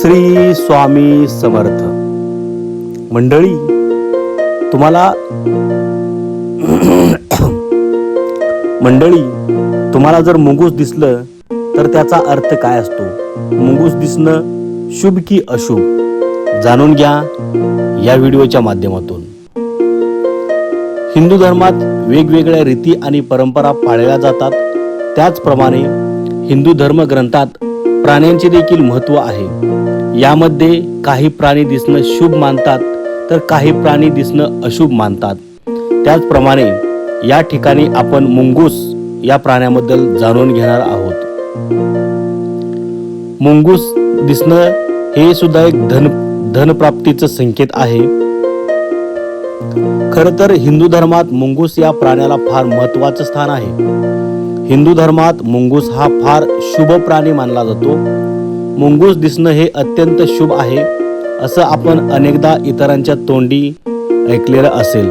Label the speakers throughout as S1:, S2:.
S1: श्री स्वामी समर्थ. मंडळी तुम्हाला मंडळी तुम्हाला जर मुंगूस दिसलं तर त्याचा अर्थ काय असतो? मुंगूस दिसणं शुभ की अशुभ? जाणून घ्या या व्हिडिओच्या माध्यमातून. हिंदू धर्मात वेगवेगळ्या रीती आणि परंपरा पाळल्या जातात. त्याचप्रमाणे हिंदू धर्म ग्रंथात प्राण्यांचे देखील महत्त्व आहे. यामध्ये काही प्राणी दिसणं शुभ मानतात तर काही प्राणी दिसणं अशुभ मानतात. त्याचप्रमाणे या ठिकाणी आपण मुंगूस या प्राण्याबद्दल जाणून घेणार आहोत. मुंगूस दिसणं हे सुद्धा एक धन धनप्राप्तीचं संकेत आहे. खर तर हिंदू धर्मात मुंगूस या प्राण्याला फार महत्वाचं स्थान आहे. हिंदू धर्मात मुंगूस हा फार शुभ प्राणी मानला जातो. मुंगूस दिसणं हे अत्यंत शुभ आहे असं आपण अनेकदा इतरांच्या तोंडी ऐकलेलं असेल.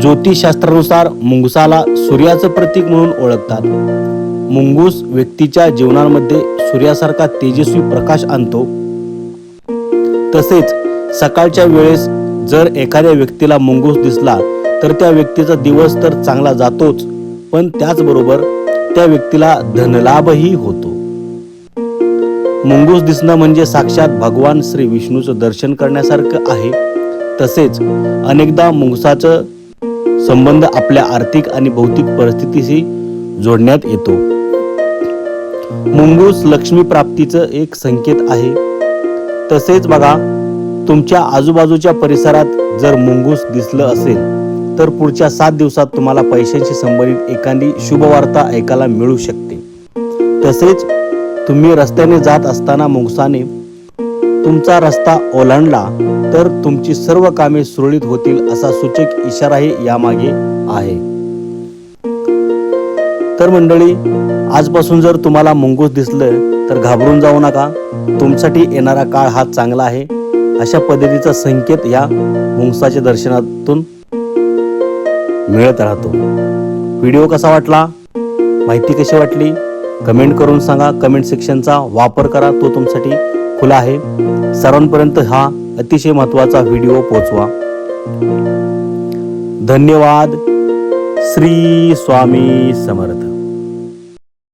S1: ज्योतिषशास्त्रानुसार मुंगसाला सूर्याचं प्रतीक म्हणून ओळखतात. मुंगूस व्यक्तीच्या जीवनामध्ये सूर्यासारखा तेजस्वी प्रकाश आणतो. तसेच सकाळच्या वेळेस जर एखाद्या व्यक्तीला मुंगूस दिसला तर त्या व्यक्तीचा दिवस तर चांगला जातोच. पण त्याचबरोबर त्या व्यक्तीला धनलाभही होतो. मुंगूस दिसणं म्हणजे साक्षात भगवान श्री विष्णूचं दर्शन करण्यासारखं आहे. तसेच अनेकदा मुंगसाचं संबंध आपल्या आर्थिक आणि भौतिक परिस्थितीशी जोडण्यात येतो. मुंगूस लक्ष्मी प्राप्तीचं एक संकेत आहे. तसेच बघा तुमच्या आजूबाजूच्या परिसरात जर मुंगूस दिसलं असेल तर पुढच्या सात दिवसात तुम्हाला पैशांशी संबंधित एखादी शुभवार्ता ऐकायला मिळू शकते. तसेच तुम्ही रस्त्याने जात असताना मुंगसाने तुमचा रस्ता ओलांडला तर तुमची सर्व कामे सुरळीत होतील असा सूचक इशाराही यामागे आहे. तर मंडळी आजपासून जर तुम्हाला मुंगूस दिसलं तर घाबरून जाऊ नका. तुमच्यासाठी येणारा काळ हा चांगला आहे. अशा पद्धतीचा संकेत या मुंगसाच्या दर्शनातून मिळत राहतो. व्हिडिओ कसा वाटला? माहिती कशी वाटली? कमेंट करून सांगा. कमेंट सेक्शनचा वापर करा. तो तुमच्यासाठी खुला आहे. सर्वांपर्यंत हा अतिशय महत्त्वाचा व्हिडिओ पोचवा धन्यवाद. श्री स्वामी समर्थ.